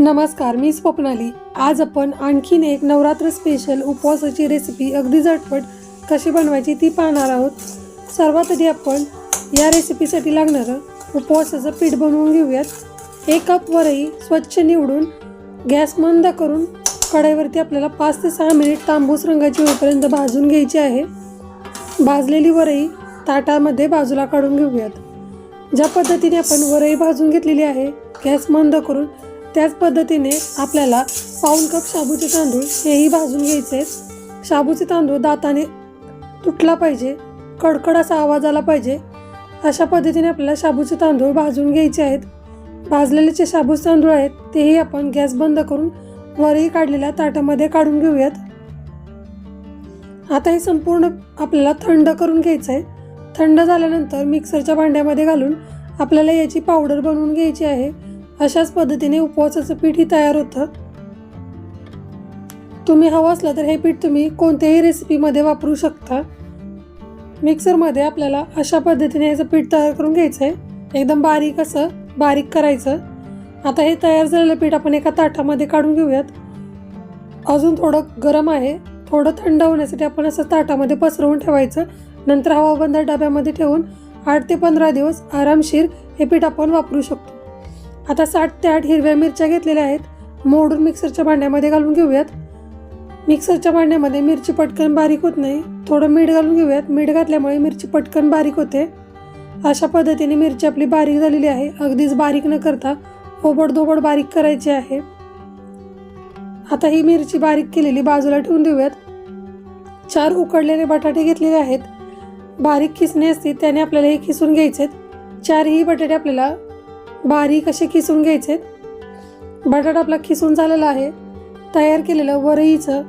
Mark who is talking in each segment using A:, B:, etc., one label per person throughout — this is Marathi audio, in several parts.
A: नमस्कार मी स्वप्नाली आज आपण आणखीन एक नवरात्र स्पेशल उपवासाची रेसिपी अगदी झटपट कशी बनवायची ती पाहणार आहोत. सर्वात आधी आपण या रेसिपीसाठी लागणारं उपवासाचं पीठ बनवून घेऊयात. एक कप वरही स्वच्छ निवडून गॅस मंद करून कढईवरती आपल्याला पाच ते सहा मिनिट तांबूस रंगाची होईपर्यंत भाजून घ्यायची आहे. भाजलेली वरई ताटामध्ये बाजूला काढून घेऊयात. ज्या पद्धतीने आपण वरई भाजून घेतलेली आहे गॅस मंद करून त्याच पद्धतीने आपल्याला पाऊन कप शाबूचे तांदूळ हेही भाजून घ्यायचे. शाबूचे तांदूळ दाताने तुटला पाहिजे कडकड असा आवाज आला पाहिजे. अशा पद्धतीने आपल्याला शाबूचे तांदूळ भाजून घ्यायचे आहेत. भाजलेले जे शाबूचे तांदूळ आहेत तेही आपण गॅस बंद करून वरही काढलेल्या ताटामध्ये काढून घेऊयात. आता हे संपूर्ण आपल्याला थंड करून घ्यायचं आहे. थंड झाल्यानंतर मिक्सरच्या भांड्यामध्ये घालून आपल्याला याची पावडर बनवून घ्यायची आहे. अशाच पद्धतीने उपवासाचं पीठही तयार होतं. तुम्ही हवं असलं तर हे पीठ तुम्ही कोणत्याही रेसिपीमध्ये वापरू शकता. मिक्सरमध्ये आपल्याला अशा पद्धतीने याचं पीठ तयार करून घ्यायचं आहे एकदम बारीक असं बारीक करायचं. आता हे तयार झालेलं पीठ आपण एका ताटामध्ये काढून घेऊयात. अजून थोडं गरम आहे. थोडं थंड होण्यासाठी आपण असं ताटामध्ये पसरवून ठेवायचं. नंतर हवाबंद डब्यामध्ये ठेवून आठ ते पंधरा दिवस आरामशीर हे पीठ आपण वापरू शकतो. आता साठ ते आठ हिरव्या मिरच्या घेतलेल्या आहेत. मोडून मिक्सरच्या भांड्यामध्ये घालून घेऊयात. मिक्सरच्या भांड्यामध्ये मिरची पटकन बारीक होत नाही. थोडं मीठ घालून घेऊयात. मीठ घातल्यामुळे मिरची पटकन बारीक होते. अशा पद्धतीने मिरची आपली बारीक झालेली आहे. अगदीच बारीक न करता ओबडधोबड बारीक करायची आहे. आता ही मिरची बारीक केलेली बाजूला ठेवून देऊयात. चार उकडलेले बटाटे घेतलेले आहेत. बारीक खिसणे असते त्याने आपल्याला हे खिसून घ्यायचे आहेत चारही बटाटे आपल्याला बारीक असे खिसून घ्यायचे? बटाटा आपला खिसून झालेला आहे. तयार केलेलं वरईचं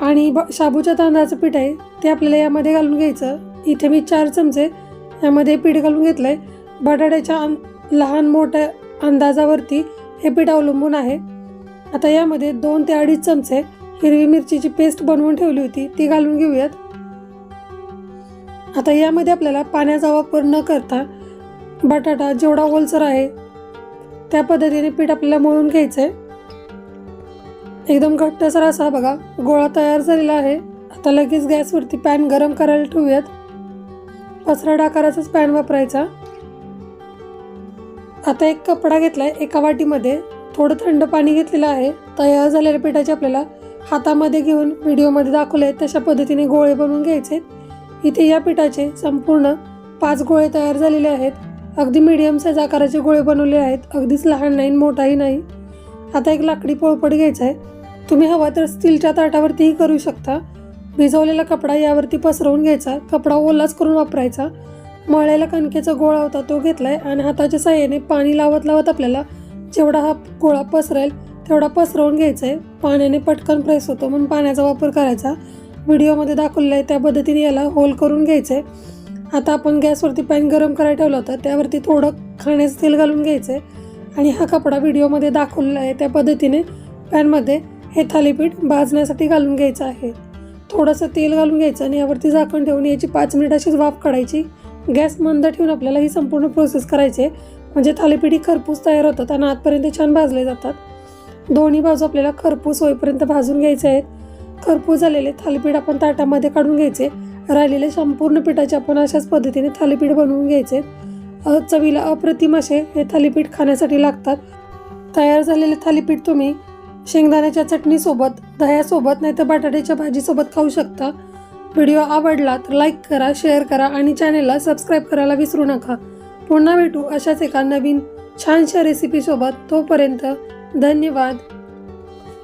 A: आणि ब शाबूच्या तांदळाचं पीठ आहे. ते आपल्याला यामध्ये घालून घ्यायचं. इथे मी चार चमचे यामध्ये पीठ घालून घेतलं आहे बटाट्याच्या अं- लहान मोठ्या अंदाजावरती हे पीठ अवलंबून आहे. आता यामध्ये दोन ते अडीच चमचे हिरवी मिरचीची पेस्ट बनवून ठेवली होती. ती घालून घेऊयात. आता यामध्ये आपल्याला पाण्याचा वापर न करता बटाटा जेवढा ओलसर आहे त्या पद्धतीने पीठ आपल्याला मळून घ्यायचं आहे एकदम घट्टसर असा बघा गोळा तयार झालेला आहे. आता लगेच गॅसवरती पॅन गरम करायला ठेवूयात. पसरड आकाराचाच पॅन वापरायचा. आता एक कपडा घेतला आहे एका वाटीमध्ये. थोडं थंड पाणी घेतलेलं आहे. तयार झालेल्या पिठाचे आपल्याला हातामध्ये घेऊन व्हिडिओमध्ये दाखवले आहेत तशा पद्धतीने गोळे बनवून घ्यायचे. इथे या पिठाचे संपूर्ण पाच गोळे तयार झालेले आहेत. अगदी मिडियम साईज आकाराचे गोळे बनवले आहेत. अगदीच लहान नाही मोठाही नाही. आता एक लाकडी पोळपट घ्यायचा आहे. तुम्ही हवा तर स्टीलच्या ताटावरतीही करू शकता. भिजवलेला कपडा यावरती पसरवून घ्यायचा. कपडा ओलाच करून वापरायचा. मळलेला कणकेचा गोळा होता तो घेतला आहे आणि हाताच्या साह्याने पाणी लावत लावत आपल्याला जेवढा हा गोळा पसरेल तेवढा पसरवून घ्यायचा आहे पाण्याने पटकन प्रेस होतो म्हणून पाण्याचा वापर करायचा. व्हिडिओमध्ये दाखवलेला आहे. त्या पद्धतीने याला होल करून घ्यायचं आहे आता आपण गॅसवरती पॅन गरम करायला ठेवलं होतं त्यावरती थोडं खाण्याचं तेल घालून घ्यायचं आहे आणि हा कपडा व्हिडिओमध्ये दाखवलेला आहे त्या पद्धतीने पॅनमध्ये हे थालीपीठ भाजण्यासाठी घालून घ्यायचं आहे. थोडंसं तेल घालून घ्यायचं आणि यावरती झाकण ठेवून याची पाच मिनिट अशीच वाफ काढायची. गॅस मंद ठेवून आपल्याला ही संपूर्ण प्रोसेस करायची म्हणजे थालीपीठ ही खरपूस तयार होतात आणि आतपर्यंत छान भाजले जातात. दोन्ही बाजू आपल्याला खरपूस होईपर्यंत भाजून घ्यायचे आहेत. खरपूस झालेले थालीपीठ आपण ताटामध्ये काढून घ्यायचे. राहिलेले संपूर्ण पिठाचे आपण अशाच पद्धतीने थालीपीठ बनवून घ्यायचे. अ, चवीला अप्रतिम असे हे थालीपीठ खाण्यासाठी लागतात. तयार झालेले थालीपीठ तुम्ही शेंगदाण्याच्या चटणीसोबत दह्यासोबत नाही तर बटाट्याच्या भाजीसोबत खाऊ शकता. व्हिडिओ आवडला तर लाईक करा शेअर करा आणि चॅनेलला सबस्क्राईब करायला विसरू नका. पुन्हा भेटू अशाच एका नवीन छानशा रेसिपीसोबत. तोपर्यंत धन्यवाद.